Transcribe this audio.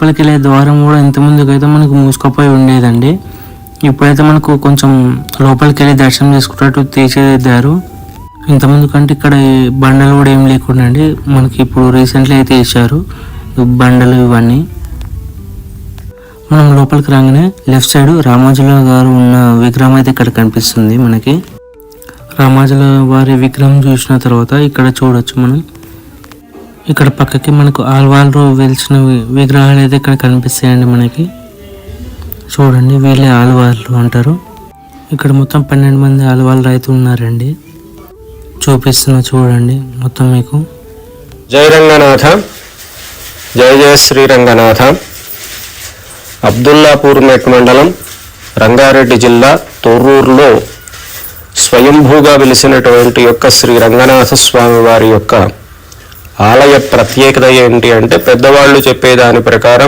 లోపలికి వెళ్ళే ద్వారం కూడా ఇంత ముందుకు అయితే మనకు మూసుకుపోయి ఉండేదండి. ఇప్పుడైతే మనకు కొంచెం లోపలికి వెళ్ళి దర్శనం చేసుకున్నట్టు తీసేదిద్దారు ఇంతకుముందు కంటే ఇక్కడ బండలు కూడా ఏం లేకుండా అండి మనకి ఇప్పుడు రీసెంట్లీ అయితే వేసారు బండలు ఇవన్నీ. మనం లోపలికి రాగానే లెఫ్ట్ సైడ్ రామాజుల గారు ఉన్న విగ్రహం అయితే ఇక్కడ కనిపిస్తుంది మనకి. రామాజుల వారి విగ్రహం చూసిన తర్వాత ఇక్కడ చూడొచ్చు మనం. ఇక్కడ పక్కకి మనకు ఆల్వాళ్ళు వెలిసిన విగ్రహాలు అయితే ఇక్కడ కనిపిస్తాయండి మనకి. చూడండి వీళ్ళే ఆల్వాళ్ళు అంటారు. ఇక్కడ మొత్తం పన్నెండు మంది ఆల్వాళ్ళు రైతు ఉన్నారండి. చూపిస్తున్నా చూడండి మొత్తం మీకు. జై రంగనాథ. జై జయ శ్రీ రంగనాథ. అబ్దుల్లాపూర్ మెట్ మండలం రంగారెడ్డి జిల్లా తొర్రూరులో స్వయంభూగా వెలిసినటువంటి యొక్క శ్రీ రంగనాథ స్వామి వారి యొక్క ఆలయ ప్రత్యేకత ఏంటి అంటే పెద్దవాళ్ళు చెప్పే దాని ప్రకారం